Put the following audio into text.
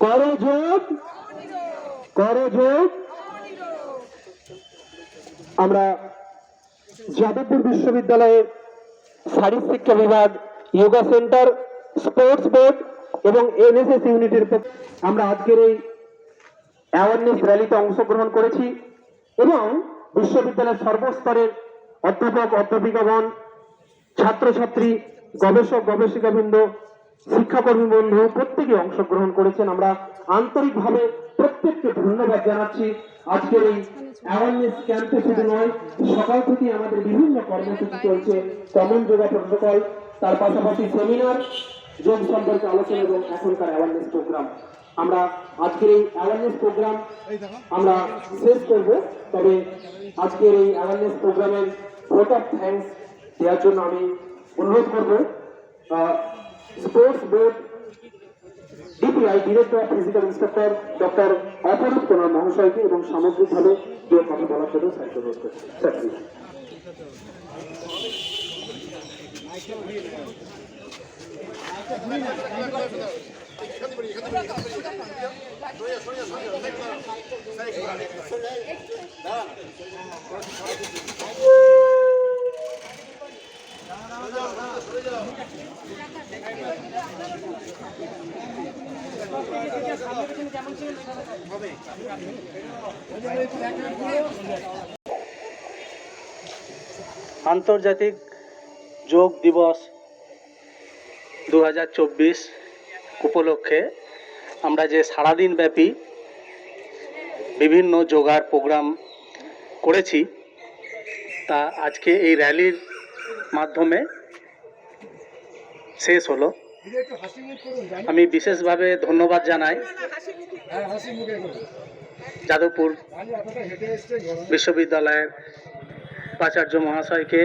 করো যোগ করো যোগ আমরা যাদবপুর বিশ্ববিদ্যালয়ের শারীর শিক্ষা বিভাগ যোগা সেন্টার, স্পোর্টস বোর্ড এবং এনএসএস ইউনিটের আমরা আজকের এই অ্যাওয়ারনেস র্যালিতে অংশগ্রহণ করেছি এবং বিশ্ববিদ্যালয়ের সর্বস্তরের অধ্যাপক, অধ্যাপিকাগণ, ছাত্রছাত্রী, গবেষক, গবেষিকাবৃন্দ শিক্ষাকর্মী বন্ধু, প্রত্যেকে অংশগ্রহণ করেছেন। আমরা আন্তরিকভাবে প্রত্যেককে ধন্যবাদ জানাচ্ছি। আজকের এই অ্যাওয়ারনেস ক্যাম্পে শুধু নয়, সকাল থেকে আমাদের বিভিন্ন কর্মসূচি চলছে। কমন যোগা প্রোটোকল তার পাশাপাশি সেমিনার যোগ সম্পর্কে আলোচনা এবং এখনকার অ্যাওয়ারনেস প্রোগ্রাম আমরা আজকের এই অ্যাওয়ারনেস প্রোগ্রাম আমরা শেষ করব, তবে আজকের এই অ্যাওয়ারনেস প্রোগ্রামের ভোট অফ থ্যাঙ্কস দেওয়ার জন্য আমি অনুরোধ করব। Sports board DPI director physical inspector doctor Aparup Kumar মহাশয়কে এবং সামগ্রিকভাবে দু কথা বলার জন্য স্যারকে অনুরোধ করছি। আন্তর্জাতিক যোগ দিবস দু হাজার চব্বিশ উপলক্ষে আমরা যে সারাদিন ব্যাপী বিভিন্ন যোগার প্রোগ্রাম করেছি, তা আজকে এই র্যালির মাধ্যমে শেষ হলো। আমি বিশেষভাবে ধন্যবাদ জানাই যাদবপুর বিশ্ববিদ্যালয়ের প্রাচার্য মহাশয়কে।